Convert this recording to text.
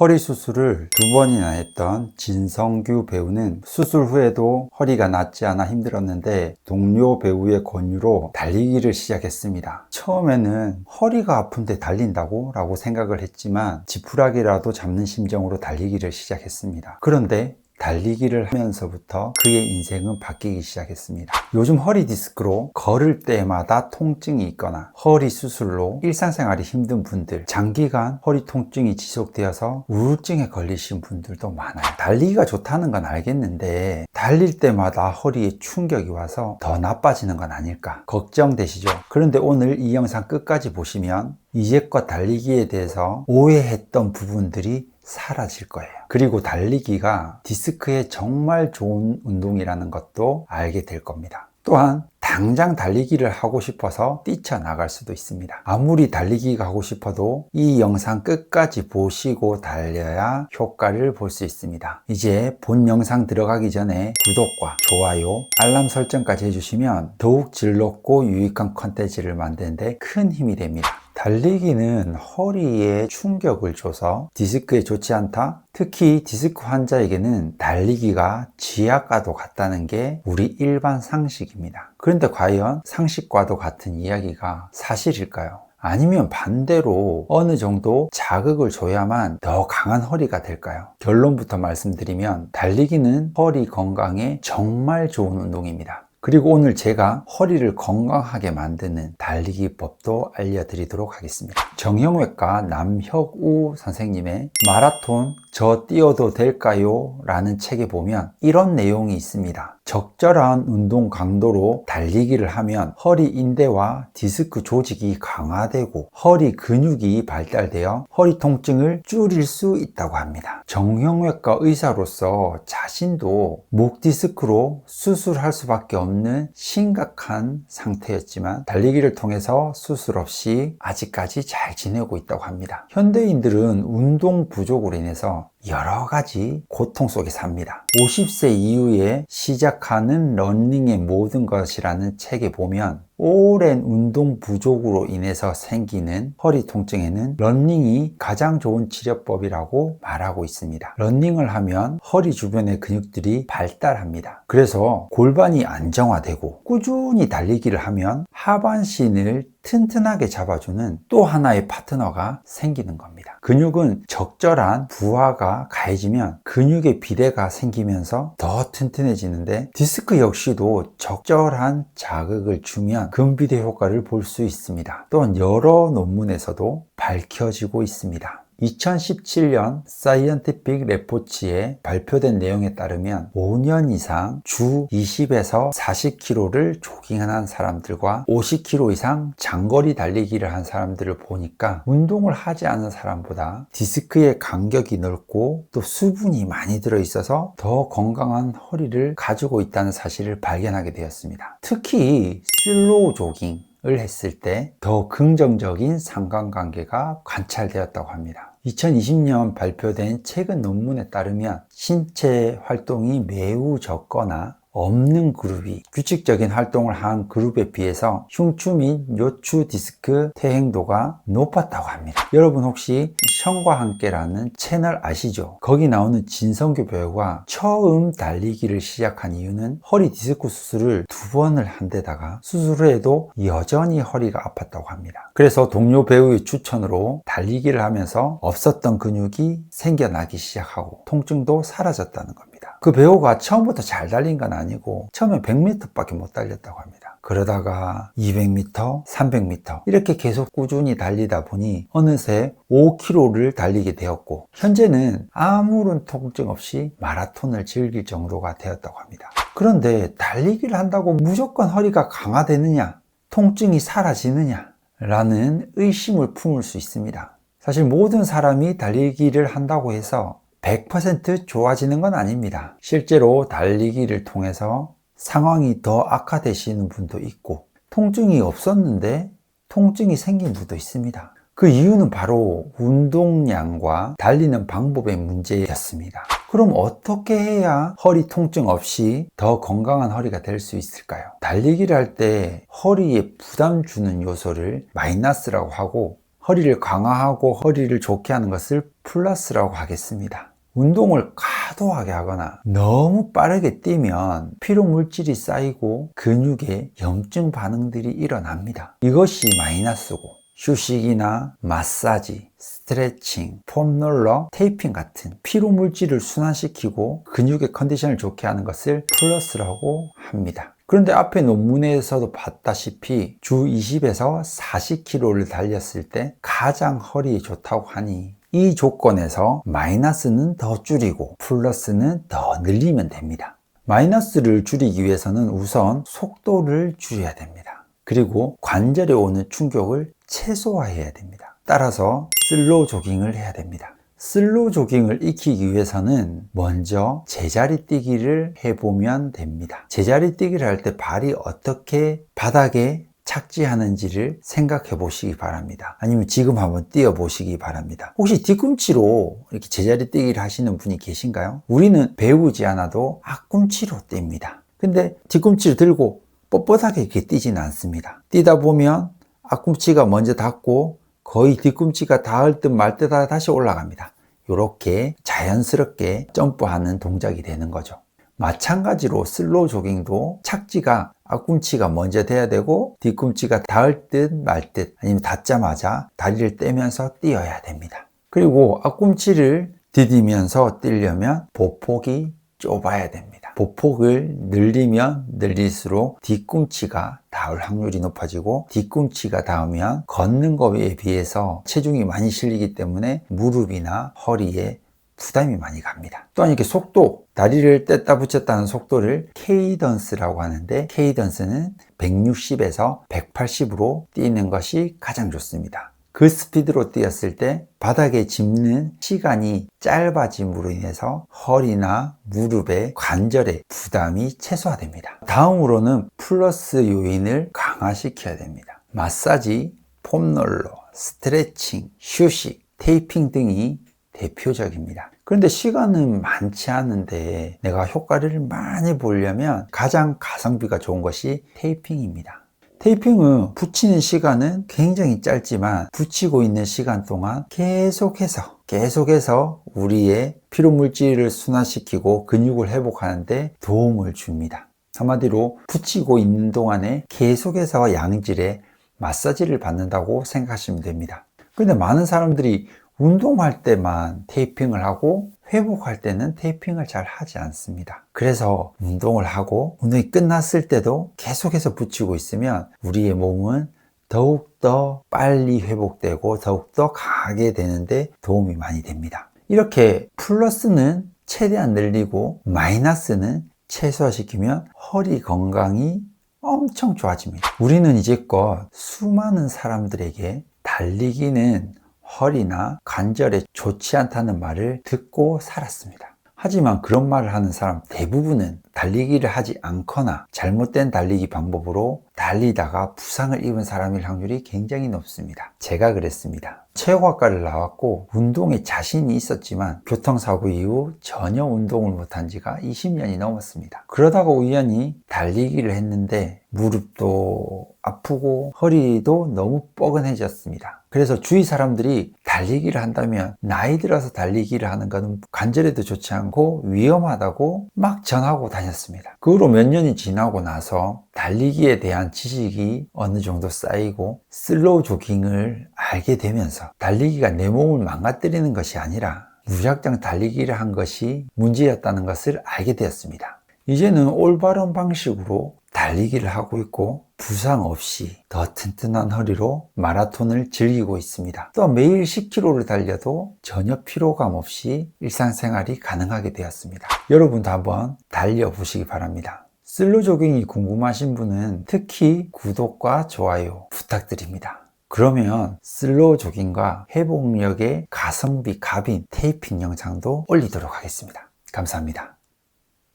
허리 수술을 두 번이나 했던 진성규 배우는 수술 후에도 허리가 낫지 않아 힘들었는데 동료 배우의 권유로 달리기를 시작했습니다. 처음에는 허리가 아픈데 달린다고? 라고 생각을 했지만 지푸라기라도 잡는 심정으로 달리기를 시작했습니다. 그런데 달리기를 하면서부터 그의 인생은 바뀌기 시작했습니다. 요즘 허리 디스크로 걸을 때마다 통증이 있거나 허리 수술로 일상생활이 힘든 분들, 장기간 허리 통증이 지속되어서 우울증에 걸리신 분들도 많아요. 달리기가 좋다는 건 알겠는데 달릴 때마다 허리에 충격이 와서 더 나빠지는 건 아닐까 걱정되시죠? 그런데 오늘 이 영상 끝까지 보시면 이제껏 달리기에 대해서 오해했던 부분들이 사라질 거예요. 그리고 달리기가 디스크에 정말 좋은 운동이라는 것도 알게 될 겁니다. 또한 당장 달리기를 하고 싶어서 뛰쳐나갈 수도 있습니다. 아무리 달리기가 하고 싶어도 이 영상 끝까지 보시고 달려야 효과를 볼 수 있습니다. 이제 본 영상 들어가기 전에 구독과 좋아요, 알람 설정까지 해주시면 더욱 즐겁고 유익한 컨텐츠를 만드는데 큰 힘이 됩니다. 달리기는 허리에 충격을 줘서 디스크에 좋지 않다? 특히 디스크 환자에게는 달리기가 지압과도 같다는 게 우리 일반 상식입니다. 그런데 과연 상식과도 같은 이야기가 사실일까요? 아니면 반대로 어느 정도 자극을 줘야만 더 강한 허리가 될까요? 결론부터 말씀드리면 달리기는 허리 건강에 정말 좋은 운동입니다. 그리고 오늘 제가 허리를 건강하게 만드는 달리기 법도 알려드리도록 하겠습니다. 정형외과 남혁우 선생님의 마라톤 저 뛰어도 될까요? 라는 책에 보면 이런 내용이 있습니다. 적절한 운동 강도로 달리기를 하면 허리 인대와 디스크 조직이 강화되고 허리 근육이 발달되어 허리 통증을 줄일 수 있다고 합니다. 정형외과 의사로서 자신도 목 디스크로 수술할 수밖에 없는 심각한 상태였지만 달리기를 통해서 수술 없이 아직까지 잘 지내고 있다고 합니다. 현대인들은 운동 부족으로 인해서 now. 여러 가지 고통 속에 삽니다. 50세 이후에 시작하는 러닝의 모든 것이라는 책에 보면 오랜 운동 부족으로 인해서 생기는 허리 통증에는 러닝이 가장 좋은 치료법이라고 말하고 있습니다. 러닝을 하면 허리 주변의 근육들이 발달합니다. 그래서 골반이 안정화되고 꾸준히 달리기를 하면 하반신을 튼튼하게 잡아주는 또 하나의 파트너가 생기는 겁니다. 근육은 적절한 부하가 가해지면 근육의 비대가 생기면서 더 튼튼해지는데 디스크 역시도 적절한 자극을 주면 근비대 효과를 볼 수 있습니다. 또한 여러 논문에서도 밝혀지고 있습니다. 2017년 사이언티픽 레포츠에 발표된 내용에 따르면 5년 이상 주 20에서 40km를 조깅한 사람들과 50km 이상 장거리 달리기를 한 사람들을 보니까 운동을 하지 않은 사람보다 디스크의 간격이 넓고 또 수분이 많이 들어 있어서 더 건강한 허리를 가지고 있다는 사실을 발견하게 되었습니다. 특히 슬로우 조깅 을 했을 때 더 긍정적인 상관관계가 관찰되었다고 합니다. 2020년 발표된 최근 논문에 따르면 신체 활동이 매우 적거나 없는 그룹이 규칙적인 활동을 한 그룹에 비해서 흉추 및 요추 디스크 퇴행도가 높았다고 합니다. 여러분 혹시 형과 함께라는 채널 아시죠? 거기 나오는 진성규 배우가 처음 달리기를 시작한 이유는 허리 디스크 수술을 두 번을 한 데다가 수술 후에도 여전히 허리가 아팠다고 합니다. 그래서 동료 배우의 추천으로 달리기를 하면서 없었던 근육이 생겨나기 시작하고 통증도 사라졌다는 겁니다. 그 배우가 처음부터 잘 달린 건 아니고 처음에 100m 밖에 못 달렸다고 합니다. 그러다가 200m, 300m 이렇게 계속 꾸준히 달리다 보니 어느새 5km를 달리게 되었고 현재는 아무런 통증 없이 마라톤을 즐길 정도가 되었다고 합니다. 그런데 달리기를 한다고 무조건 허리가 강화되느냐, 통증이 사라지느냐 라는 의심을 품을 수 있습니다. 사실 모든 사람이 달리기를 한다고 해서 100% 좋아지는 건 아닙니다. 실제로 달리기를 통해서 상황이 더 악화되시는 분도 있고 통증이 없었는데 통증이 생긴 분도 있습니다. 그 이유는 바로 운동량과 달리는 방법의 문제였습니다. 그럼 어떻게 해야 허리 통증 없이 더 건강한 허리가 될 수 있을까요? 달리기를 할 때 허리에 부담 주는 요소를 마이너스라고 하고 허리를 강화하고 허리를 좋게 하는 것을 플러스라고 하겠습니다. 운동을 과도하게 하거나 너무 빠르게 뛰면 피로 물질이 쌓이고 근육에 염증 반응들이 일어납니다. 이것이 마이너스고 휴식이나 마사지, 스트레칭, 폼롤러, 테이핑 같은 피로 물질을 순환시키고 근육의 컨디션을 좋게 하는 것을 플러스라고 합니다. 그런데 앞에 논문에서도 봤다시피 주 20에서 40km를 달렸을 때 가장 허리에 좋다고 하니 이 조건에서 마이너스는 더 줄이고 플러스는 더 늘리면 됩니다. 마이너스를 줄이기 위해서는 우선 속도를 줄여야 됩니다. 그리고 관절에 오는 충격을 최소화해야 됩니다. 따라서 슬로우 조깅을 해야 됩니다. 슬로우 조깅을 익히기 위해서는 먼저 제자리 뛰기를 해보면 됩니다. 제자리 뛰기를 할 때 발이 어떻게 바닥에 착지하는지를 생각해 보시기 바랍니다. 아니면 지금 한번 뛰어 보시기 바랍니다. 혹시 뒤꿈치로 이렇게 제자리 뛰기를 하시는 분이 계신가요? 우리는 배우지 않아도 앞꿈치로 뜁니다. 근데 뒤꿈치를 들고 뻣뻣하게 이렇게 뛰지는 않습니다. 뛰다 보면 앞꿈치가 먼저 닿고 거의 뒤꿈치가 닿을 듯 말 듯 다시 올라갑니다. 이렇게 자연스럽게 점프하는 동작이 되는 거죠. 마찬가지로 슬로우 조깅도 착지가 앞꿈치가 먼저 돼야 되고 뒤꿈치가 닿을 듯 말 듯 아니면 닿자마자 다리를 떼면서 뛰어야 됩니다. 그리고 앞꿈치를 디디면서 뛰려면 보폭이 좁아야 됩니다. 보폭을 늘리면 늘릴수록 뒤꿈치가 닿을 확률이 높아지고 뒤꿈치가 닿으면 걷는 거에 비해서 체중이 많이 실리기 때문에 무릎이나 허리에 부담이 많이 갑니다. 또한 이렇게 속도, 다리를 뗐다 붙였다 하는 속도를 케이던스라고 하는데 케이던스는 160에서 180으로 뛰는 것이 가장 좋습니다. 그 스피드로 뛰었을 때 바닥에 짚는 시간이 짧아짐으로 인해서 허리나 무릎의 관절의 부담이 최소화됩니다. 다음으로는 플러스 요인을 강화시켜야 됩니다. 마사지, 폼롤러, 스트레칭, 휴식, 테이핑 등이 대표적입니다. 그런데 시간은 많지 않은데 내가 효과를 많이 보려면 가장 가성비가 좋은 것이 테이핑입니다. 테이핑은 붙이는 시간은 굉장히 짧지만 붙이고 있는 시간 동안 계속해서 계속해서 우리의 피로 물질을 순환시키고 근육을 회복하는데 도움을 줍니다. 한마디로 붙이고 있는 동안에 계속해서 양질의 마사지를 받는다고 생각하시면 됩니다. 그런데 많은 사람들이 운동할 때만 테이핑을 하고 회복할 때는 테이핑을 잘 하지 않습니다. 그래서 운동을 하고 운동이 끝났을 때도 계속해서 붙이고 있으면 우리의 몸은 더욱더 빨리 회복되고 더욱더 강하게 되는데 도움이 많이 됩니다. 이렇게 플러스는 최대한 늘리고 마이너스는 최소화시키면 허리 건강이 엄청 좋아집니다. 우리는 이제껏 수많은 사람들에게 달리기는 허리나 관절에 좋지 않다는 말을 듣고 살았습니다. 하지만 그런 말을 하는 사람 대부분은 달리기를 하지 않거나 잘못된 달리기 방법으로 달리다가 부상을 입은 사람일 확률이 굉장히 높습니다. 제가 그랬습니다. 체육학과를 나왔고 운동에 자신이 있었지만 교통사고 이후 전혀 운동을 못한 지가 20년이 넘었습니다. 그러다가 우연히 달리기를 했는데 무릎도 아프고 허리도 너무 뻐근해졌습니다. 그래서 주위 사람들이 달리기를 한다면 나이 들어서 달리기를 하는 것은 관절에도 좋지 않고 위험하다고 막 전하고 다녔 습니다. 그 후로 몇 년이 지나고 나서 달리기에 대한 지식이 어느 정도 쌓이고 슬로우 조깅을 알게 되면서 달리기가 내 몸을 망가뜨리는 것이 아니라 무작정 달리기를 한 것이 문제였다는 것을 알게 되었습니다. 이제는 올바른 방식으로 달리기를 하고 있고 부상 없이 더 튼튼한 허리로 마라톤을 즐기고 있습니다. 또 매일 10km를 달려도 전혀 피로감 없이 일상생활이 가능하게 되었습니다. 여러분도 한번 달려보시기 바랍니다. 슬로 조깅이 궁금하신 분은 특히 구독과 좋아요 부탁드립니다. 그러면 슬로우 조깅과 회복력의 가성비 갑인 테이핑 영상도 올리도록 하겠습니다. 감사합니다.